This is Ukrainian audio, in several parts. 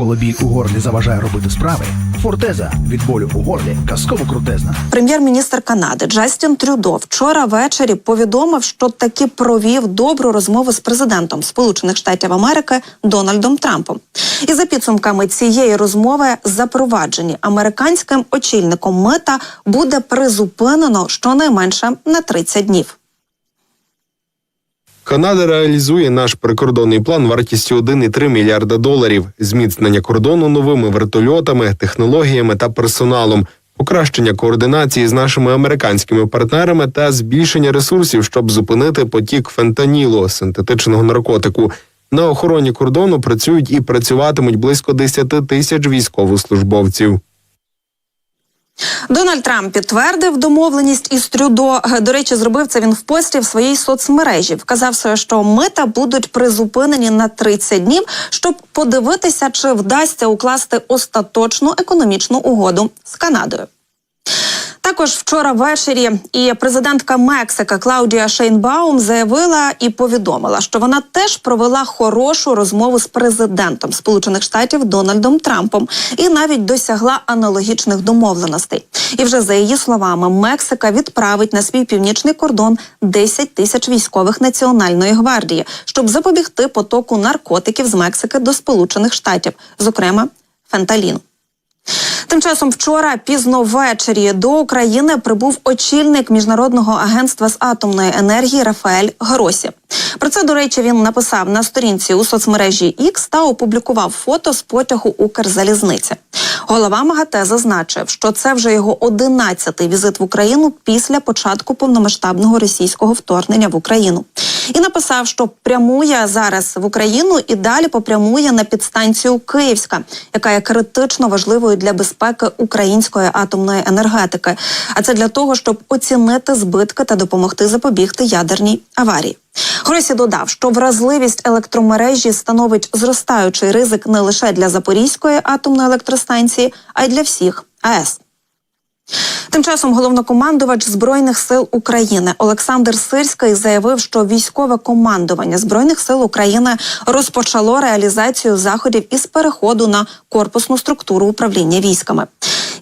Коли біль у горлі заважає робити справи, фортеза від болю у горлі казково крутезна. Прем'єр-міністр Канади Джастін Трюдо вчора ввечері повідомив, що таки провів добру розмову з президентом Сполучених Штатів Америки Дональдом Трампом. І за підсумками цієї розмови запроваджені американським очільником мита буде призупинено щонайменше на 30 днів. Канада реалізує наш прикордонний план вартістю 1,3 мільярда доларів, зміцнення кордону новими вертольотами, технологіями та персоналом, покращення координації з нашими американськими партнерами та збільшення ресурсів, щоб зупинити потік фентанілу, синтетичного наркотику. На охороні кордону працюють і працюватимуть близько 10 тисяч військовослужбовців. Дональд Трамп підтвердив домовленість із Трюдо. До речі, зробив це він в пості в своїй соцмережі. Вказав, що мита будуть призупинені на 30 днів, щоб подивитися, чи вдасться укласти остаточну економічну угоду з Канадою. Також вчора ввечері і президентка Мексика Клаудія Шейнбаум заявила і повідомила, що вона теж провела хорошу розмову з президентом Сполучених Штатів Дональдом Трампом і навіть досягла аналогічних домовленостей. І вже за її словами, Мексика відправить на свій північний кордон 10 тисяч військових національної гвардії, щоб запобігти потоку наркотиків з Мексики до Сполучених Штатів, зокрема фенталіну. Тим часом вчора пізно ввечері до України прибув очільник міжнародного агентства з атомної енергії Рафаель Гросі. Про це, до речі, він написав на сторінці у соцмережі X та опублікував фото з потягу Укрзалізниці. Голова МАГАТЕ зазначив, що це вже його одинадцятий візит в Україну після початку повномасштабного російського вторгнення в Україну. І написав, що прямує зараз в Україну і далі попрямує на підстанцію Київська, яка є критично важливою для безпеки української атомної енергетики. А це для того, щоб оцінити збитки та допомогти запобігти ядерній аварії. Гросі додав, що вразливість електромережі становить зростаючий ризик не лише для Запорізької атомної електростанції, а й для всіх АЕС. Тим часом головнокомандувач збройних сил України Олександр Сирський заявив, що військове командування збройних сил України розпочало реалізацію заходів із переходу на корпусну структуру управління військами.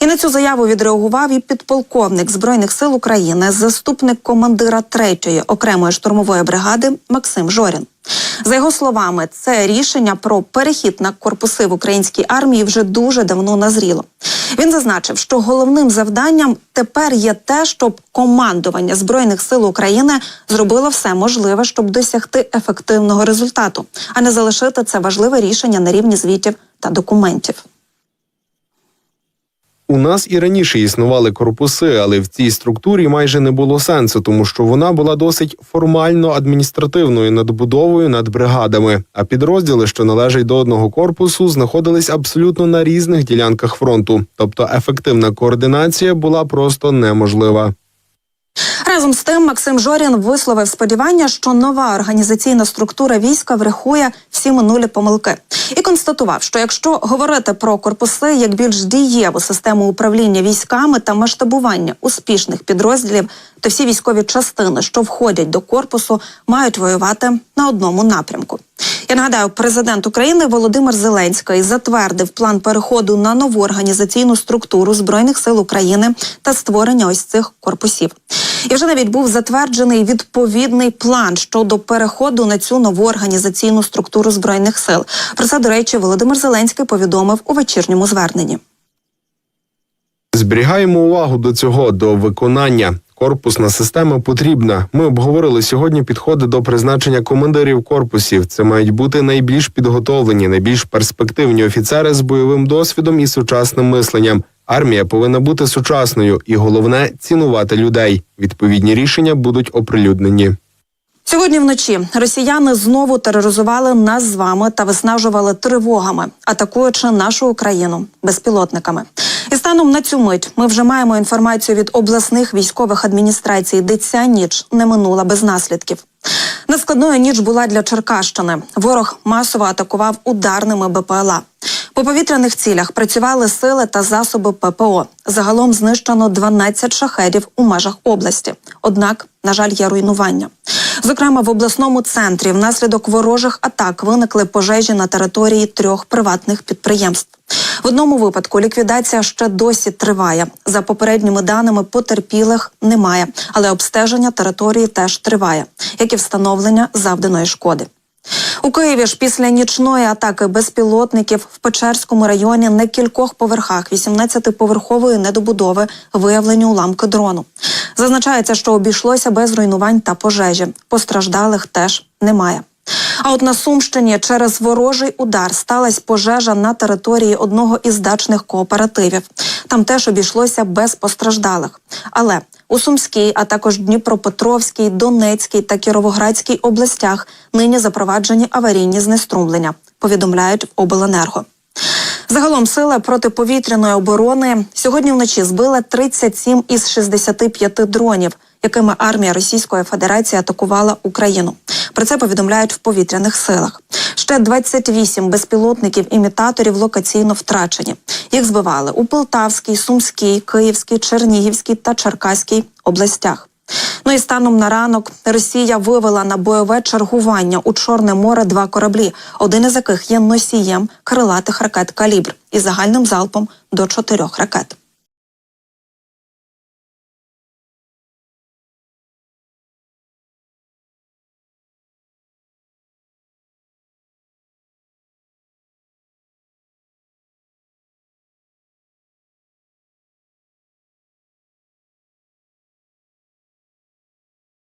І на цю заяву відреагував і підполковник збройних сил України, заступник командира 3-ї окремої штурмової бригади Максим Жорін. За його словами, це рішення про перехід на корпуси в українській армії вже дуже давно назріло. Він зазначив, що головним завданням тепер є те, щоб командування збройних сил України зробило все можливе, щоб досягти ефективного результату, а не залишити це важливе рішення на рівні звітів та документів. У нас і раніше існували корпуси, але в цій структурі майже не було сенсу, тому що вона була досить формально адміністративною надбудовою над бригадами. А підрозділи, що належать до одного корпусу, знаходились абсолютно на різних ділянках фронту. Тобто ефективна координація була просто неможлива. Разом з тим, Максим Жорін висловив сподівання, що нова організаційна структура війська врахує всі минулі помилки, і констатував, що якщо говорити про корпуси як більш дієву систему управління військами та масштабування успішних підрозділів, то всі військові частини, що входять до корпусу, мають воювати на одному напрямку. Я нагадаю, президент України Володимир Зеленський затвердив план переходу на нову організаційну структуру збройних сил України та створення ось цих корпусів. І вже навіть був затверджений відповідний план щодо переходу на цю нову організаційну структуру збройних сил. Про це, до речі, Володимир Зеленський повідомив у вечірньому зверненні. Зберігаємо увагу до цього до виконання. Корпусна система потрібна. Ми обговорили сьогодні підходи до призначення командирів корпусів. Це мають бути найбільш підготовлені, найбільш перспективні офіцери з бойовим досвідом і сучасним мисленням. Армія повинна бути сучасною, і головне цінувати людей. Відповідні рішення будуть оприлюднені. Сьогодні вночі росіяни знову тероризували нас з вами та виснажували тривогами, атакуючи нашу Україну безпілотниками. І станом на цю мить ми вже маємо інформацію від обласних військових адміністрацій, де ця ніч не минула без наслідків. Нескладною ніч була для Черкащини. Ворог масово атакував ударними БПЛА. По повітряних цілях працювали сили та засоби ППО. Загалом знищено 12 шахедів у межах області. Однак, на жаль, є руйнування. Зокрема, в обласному центрі внаслідок ворожих атак виникли пожежі на території трьох приватних підприємств. В одному випадку ліквідація ще досі триває. За попередніми даними потерпілих немає, але обстеження території теж триває, як і встановлення завданої шкоди. У Києві ж після нічної атаки безпілотників в Печерському районі на кількох поверхах 18-поверхової недобудови виявлені уламки дрону. Зазначається, що обійшлося без руйнувань та пожежі. Постраждалих теж немає. А от на Сумщині через ворожий удар сталася пожежа на території одного із дачних кооперативів. Там теж обійшлося без постраждалих. Але у Сумській, а також Дніпропетровській, Донецькій та Кіровоградській областях нині запроваджені аварійні знеструмлення, повідомляють в обленерго. Загалом сили протиповітряної оборони сьогодні вночі збили 37 із 65 дронів, якими армія Російської Федерації атакувала Україну. Про це повідомляють в повітряних силах. Ще 28 безпілотників-імітаторів локаційно втрачені. Їх збивали у Полтавській, Сумській, Київській, Чернігівській та Черкаській областях. Ну і станом на ранок Росія вивела на бойове чергування у Чорне море два кораблі, один із яких є носієм крилатих ракет калібр із загальним залпом до чотирьох ракет.